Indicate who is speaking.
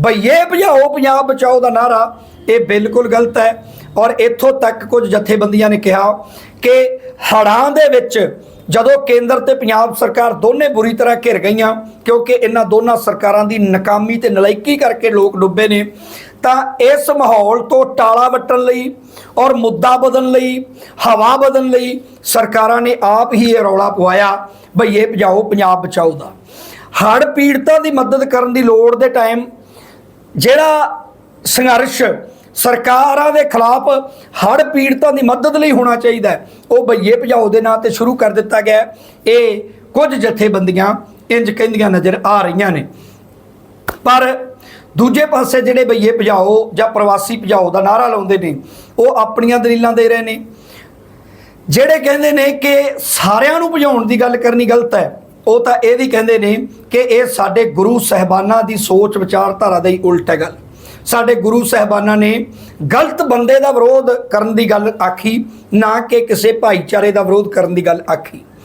Speaker 1: ਬਈਏ ਭਜਾਓ, ਪੰਜਾਬ ਬਚਾਓ ਦਾ ਨਾਰਾ ਇਹ ਬਿਲਕੁਲ ਗਲਤ ਹੈ। ਔਰ ਇੱਥੋਂ ਤੱਕ ਕੁਝ ਜਥੇਬੰਦੀਆਂ ਨੇ ਕਿਹਾ ਕਿ ਹੜ੍ਹਾਂ ਦੇ ਵਿੱਚ ਜਦੋਂ ਕੇਂਦਰ ਤੇ ਪੰਜਾਬ ਸਰਕਾਰ ਦੋਨੇ ਬੁਰੀ ਤਰ੍ਹਾਂ ਘਿਰ ਗਈਆਂ, ਕਿਉਂਕਿ ਇਹਨਾਂ ਦੋਨਾਂ ਸਰਕਾਰਾਂ ਦੀ ਨਾਕਾਮੀ ਤੇ ਨਲਾਇਕੀ ਕਰਕੇ ਲੋਕ ਡੁੱਬੇ ਨੇ, ਤਾਂ ਇਸ ਮਾਹੌਲ ਤੋਂ ਟਾਲਾ ਵੱਟਣ ਲਈ ਔਰ ਮੁੱਦਾ ਬਦਲਣ ਲਈ, ਹਵਾ ਬਦਲਣ ਲਈ ਸਰਕਾਰਾਂ ਨੇ ਆਪ ਹੀ ਇਹ ਰੌਲਾ ਪਵਾਇਆ ਭਈਏ ਭਜਾਓ, ਪੰਜਾਬ ਬਚਾਓ ਦਾ। ਹੜ੍ਹ ਪੀੜਤਾਂ ਦੀ ਮਦਦ ਕਰਨ ਦੀ ਲੋੜ ਦੇ ਟਾਈਮ ਜਿਹੜਾ ਸੰਘਰਸ਼ ਸਰਕਾਰਾਂ ਦੇ ਖਿਲਾਫ ਹੜ੍ਹ ਪੀੜਤਾਂ ਦੀ ਮਦਦ ਲਈ ਹੋਣਾ ਚਾਹੀਦਾ ਹੈ, ਉਹ ਬਈਏ ਭਜਾਓ ਦੇ ਨਾਂ ਤੇ ਸ਼ੁਰੂ ਕਰ ਦਿੱਤਾ ਗਿਆ ਇਹ ਕੁਝ ਜਥੇਬੰਦੀਆਂ ਇੰਜ ਕਹਿੰਦੀਆਂ ਨਜ਼ਰ ਆ ਰਹੀਆਂ ਨੇ। ਪਰ ਦੂਜੇ ਪਾਸੇ ਜਿਹੜੇ ਬਈਏ ਭਜਾਓ ਜਾਂ ਪ੍ਰਵਾਸੀ ਭਜਾਓ ਦਾ ਨਾਰਾ ਲਾਉਂਦੇ ਨੇ ਉਹ ਆਪਣੀਆਂ ਦਲੀਲਾਂ ਦੇ ਰਹੇ ਨੇ। ਜਿਹੜੇ ਕਹਿੰਦੇ ਨੇ ਕਿ ਸਾਰਿਆਂ ਨੂੰ ਭਜਾਉਣ ਦੀ ਗੱਲ ਕਰਨੀ ਗਲਤ ਹੈ ਉਹ ਤਾਂ ਇਹ ਵੀ ਕਹਿੰਦੇ ਨੇ ਕਿ ਇਹ ਸਾਡੇ ਗੁਰੂ ਸਹਿਬਾਨਾਂ ਦੀ ਸੋਚ ਵਿਚਾਰਧਾਰਾ ਦਾ ਹੀ ਉਲਟ ਹੈ ਗੱਲ। ਸਾਡੇ ਗੁਰੂ ਸਹਿਬਾਨਾਂ ਨੇ ਗਲਤ ਬੰਦੇ ਦਾ ਵਿਰੋਧ ਕਰਨ ਦੀ ਗੱਲ ਆਖੀ, ਨਾ ਕਿ ਕਿਸੇ ਭਾਈਚਾਰੇ ਦਾ ਵਿਰੋਧ ਕਰਨ ਦੀ ਗੱਲ ਆਖੀ।